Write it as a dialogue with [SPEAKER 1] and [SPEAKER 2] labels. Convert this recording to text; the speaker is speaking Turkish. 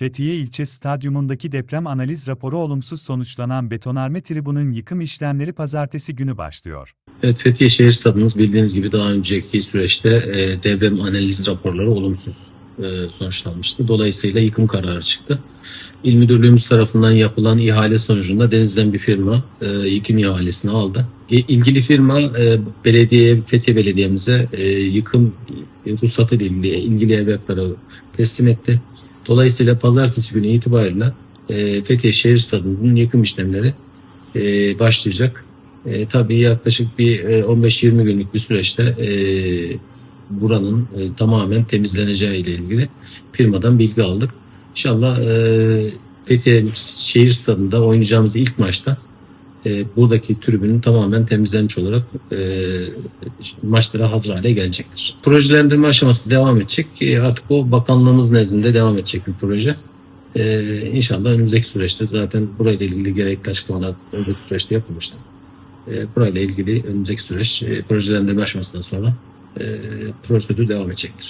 [SPEAKER 1] Fethiye ilçe stadyumundaki deprem analiz raporu olumsuz sonuçlanan betonarme tribünün yıkım işlemleri pazartesi günü başlıyor.
[SPEAKER 2] Evet Fethiye Şehir Stadımız bildiğiniz gibi daha önceki süreçte e, deprem analiz raporları olumsuz e, sonuçlanmıştı. Dolayısıyla yıkım kararı çıktı. İl Müdürlüğümüz tarafından yapılan ihale sonucunda Deniz'den bir firma e, yıkım ihalesini aldı. E, ilgili firma e, belediye, Fethiye Belediye'mize e, yıkım ruhsatı ile ilgili evrakları teslim etti. Dolayısıyla pazartesi günü itibariyle e, Fethiye Şehir Stadımızın yıkım işlemleri e, başlayacak. E, tabii yaklaşık bir e, 15-20 günlük bir süreçte e, buranın e, tamamen temizleneceği ile ilgili firmadan bilgi aldık. İnşallah e, Fethiye Şehir Stadı'nda oynayacağımız ilk maçta e, buradaki tribünün tamamen temizlenmiş olarak e, maçlara hazır hale gelecektir. Projelendirme aşaması devam edecek. E, artık o bakanlığımız nezdinde devam edecek bir proje. E, inşallah önümüzdeki süreçte zaten burayla ilgili gerekli açıklamalar önümüzdeki süreçte yapılmıştır. E, burayla ilgili önümüzdeki süreç e, projelendirme aşamasından sonra e, prosedür devam edecektir.